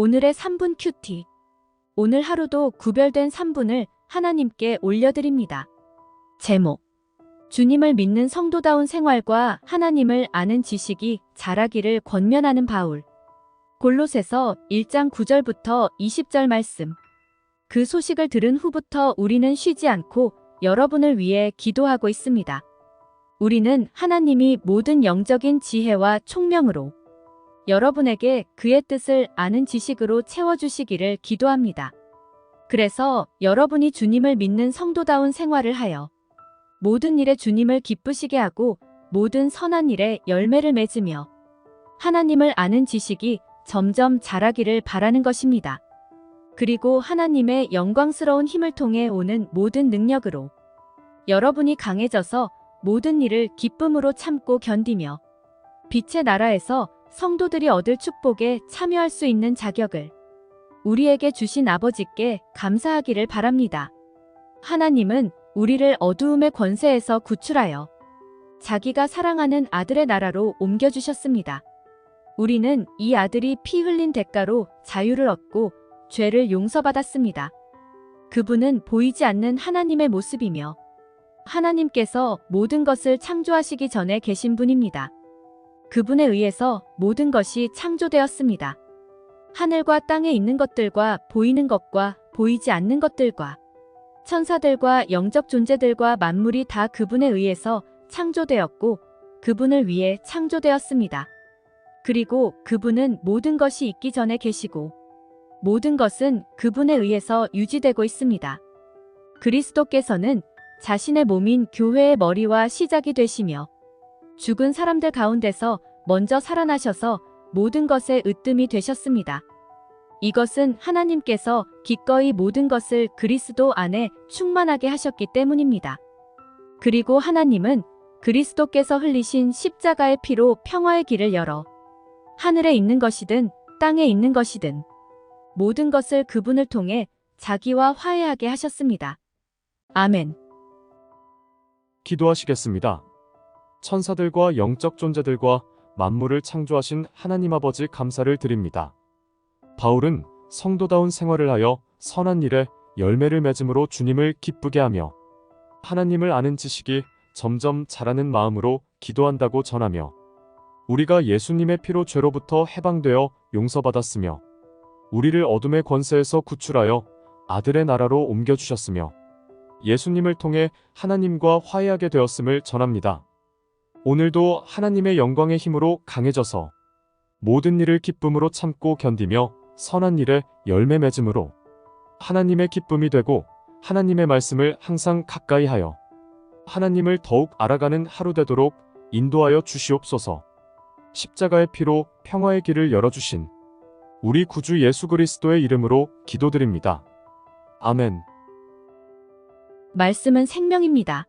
오늘의 3분 큐티. 오늘 하루도 구별된 3분을 하나님께 올려드립니다. 제목. 주님을 믿는 성도다운 생활과 하나님을 아는 지식이 자라기를 권면하는 바울. 골로새서 1장 9절부터 20절 말씀. 그 소식을 들은 후부터 우리는 쉬지 않고 여러분을 위해 기도하고 있습니다. 우리는 하나님이 모든 영적인 지혜와 총명으로 여러분에게 그의 뜻을 아는 지식으로 채워주시기를 기도합니다. 그래서 여러분이 주님을 믿는 성도다운 생활을 하여 모든 일에 주님을 기쁘시게 하고 모든 선한 일에 열매를 맺으며 하나님을 아는 지식이 점점 자라기를 바라는 것입니다. 그리고 하나님의 영광스러운 힘을 통해 오는 모든 능력으로 여러분이 강해져서 모든 일을 기쁨으로 참고 견디며 빛의 나라에서 성도들이 얻을 축복에 참여할 수 있는 자격을 우리에게 주신 아버지께 감사하기를 바랍니다. 하나님은 우리를 어두움의 권세에서 구출하여 자기가 사랑하는 아들의 나라로 옮겨주셨습니다. 우리는 이 아들이 피 흘린 대가로 자유를 얻고 죄를 용서받았습니다. 그분은 보이지 않는 하나님의 모습이며 하나님께서 모든 것을 창조하시기 전에 계신 분입니다. 그분에 의해서 모든 것이 창조되었습니다. 하늘과 땅에 있는 것들과 보이는 것과 보이지 않는 것들과 천사들과 영적 존재들과 만물이 다 그분에 의해서 창조되었고 그분을 위해 창조되었습니다. 그리고 그분은 모든 것이 있기 전에 계시고 모든 것은 그분에 의해서 유지되고 있습니다. 그리스도께서는 자신의 몸인 교회의 머리와 시작이 되시며 죽은 사람들 가운데서 먼저 살아나셔서 모든 것의 으뜸이 되셨습니다. 이것은 하나님께서 기꺼이 모든 것을 그리스도 안에 충만하게 하셨기 때문입니다. 그리고 하나님은 그리스도께서 흘리신 십자가의 피로 평화의 길을 열어 하늘에 있는 것이든 땅에 있는 것이든 모든 것을 그분을 통해 자기와 화해하게 하셨습니다. 아멘. 기도하시겠습니다. 천사들과 영적 존재들과 만물을 창조하신 하나님 아버지 감사를 드립니다. 바울은 성도다운 생활을 하여 선한 일에 열매를 맺음으로 주님을 기쁘게 하며 하나님을 아는 지식이 점점 자라는 마음으로 기도한다고 전하며 우리가 예수님의 피로 죄로부터 해방되어 용서받았으며 우리를 어둠의 권세에서 구출하여 아들의 나라로 옮겨주셨으며 예수님을 통해 하나님과 화해하게 되었음을 전합니다. 오늘도 하나님의 영광의 힘으로 강해져서 모든 일을 기쁨으로 참고 견디며 선한 일에 열매 맺음으로 하나님의 기쁨이 되고 하나님의 말씀을 항상 가까이 하여 하나님을 더욱 알아가는 하루 되도록 인도하여 주시옵소서. 십자가의 피로 평화의 길을 열어주신 우리 구주 예수 그리스도의 이름으로 기도드립니다. 아멘. 말씀은 생명입니다.